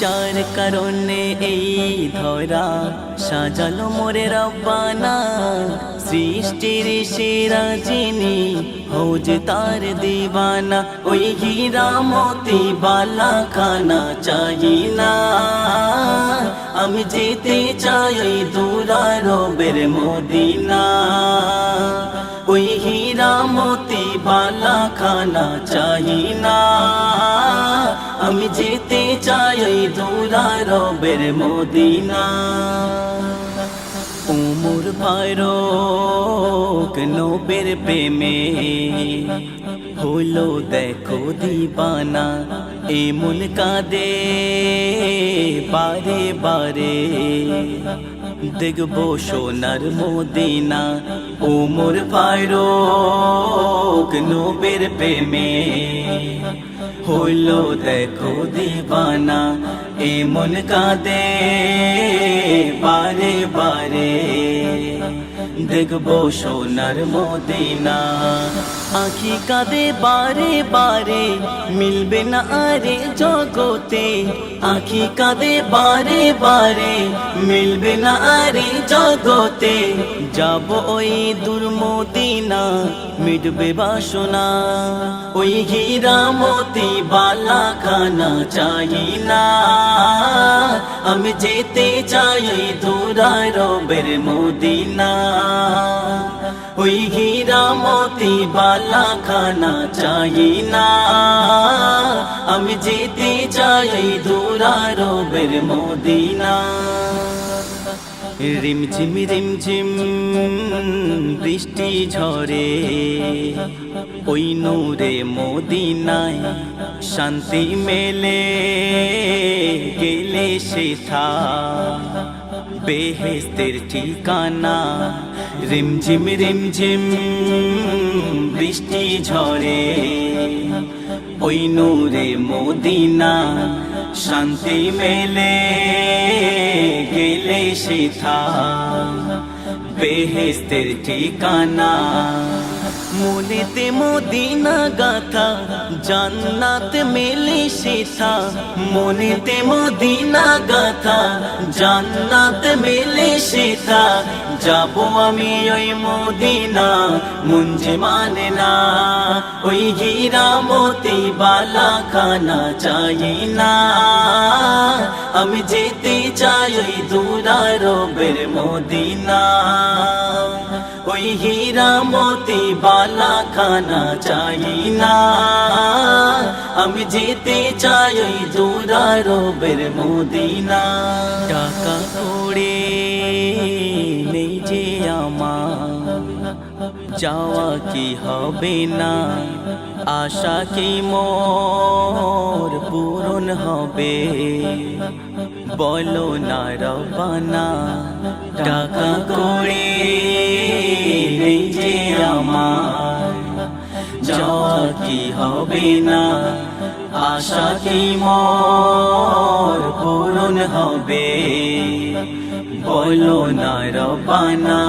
যার কারণে এই ধরা সাজালো মোরে রব্বানা। সৃষ্টির সেরা যিনি হোজ তার দিবানা। ওই হীরা মতি বালা খানা চাই না আমি যেতে চাই ওই দূরা রবের মদিনা। ওই হীরা মতি বালা খানা চাই না আমি যেতে দুরারবের মদিনা। উমর ফারুক নবের প্রেমে হলো দেখো দিবানা, এ মন কাঁদে বারে বারে। দেখব সোনার মদিনা, উমর ফারুক নবের প্রেমে। হইল দেখো দিবানা এমন কাঁদে বারে বারে। দেখব সোনার মদিনা, আখি কাঁদে বারে বারে, মিলবে না আরে জগতে। আখি কাঁদে বারে বারে, মিলবে না আরে জগতে। যাব ওই দুর্মদিনা মিটবে বাসনা। ওই হীরা মতি বালা খানা চাই না। আমি যেতে চাই দূরার রবের মদিনা। ওই হীরা মতি বালা খানা চাই না। আমি যেতে চাই দূরার রবের মদিনা। রিম ঝিম বৃষ্টি ঝরে। ওই নূরে মোদিনায় শান্তি মেলে গেলে সেথা বেহেস্তের ঠিকানা। রিমঝিম রিমঝিম বৃষ্টি ঝরে। ওই নূরে মদিনা, শান্তি মেলে, গেলে সেথা। বেহেস্তের ঠিকানা। মনেতে মদিনা গাথা, জান্নাত মেলে সেথা মনেতে মদিনা গাথা, জান্নাত মেলে সেথা যাব আমি ওই মদিনা, মুঞ্জে মানে না। ওই হীরা মতি বালা খানা চাই না। আমি যেতে চাই ওই দুরারবের মদিনা। ওই হীরা মতি বালা খানা চাই না আমি যেতে চাই ওই দুরারবের মদিনা। টাকা করে নেই যে আমার। যাওয়া কি হবে না? আশা কি মোর পূরণ হবে? বলো না রবানা টাকা করে যে আমার যাওয়া কি হবে না? আশা কি মোর পূরণ হবে? বলো না রবানা।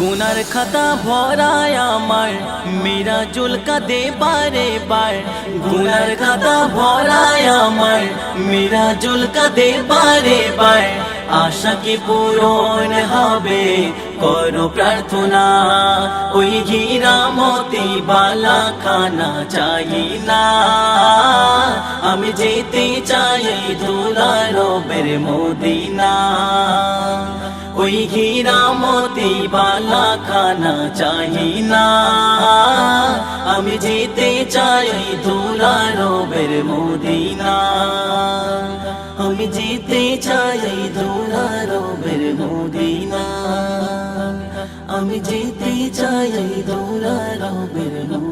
গুনার খাতা ভরায় আমার মেরা জুলকা দে বারে বার। গুনার খাতা ভরায় আমার মেরা জুলকা দে বারে বার। আশা কি পূরণ হবে, করো প্রার্থনা। ওই মতি বালা খানা চাই না। আমি যেতে চাই দুরারবের মদিনা। ওই হীরা মতি বালা খানা চাই না। আমি যেতে চাই দুরারবের মদিনা। আমি যেতে চাই দুরারবের মদিনা। আমি যেতে চাই দুরারবের মদিনা।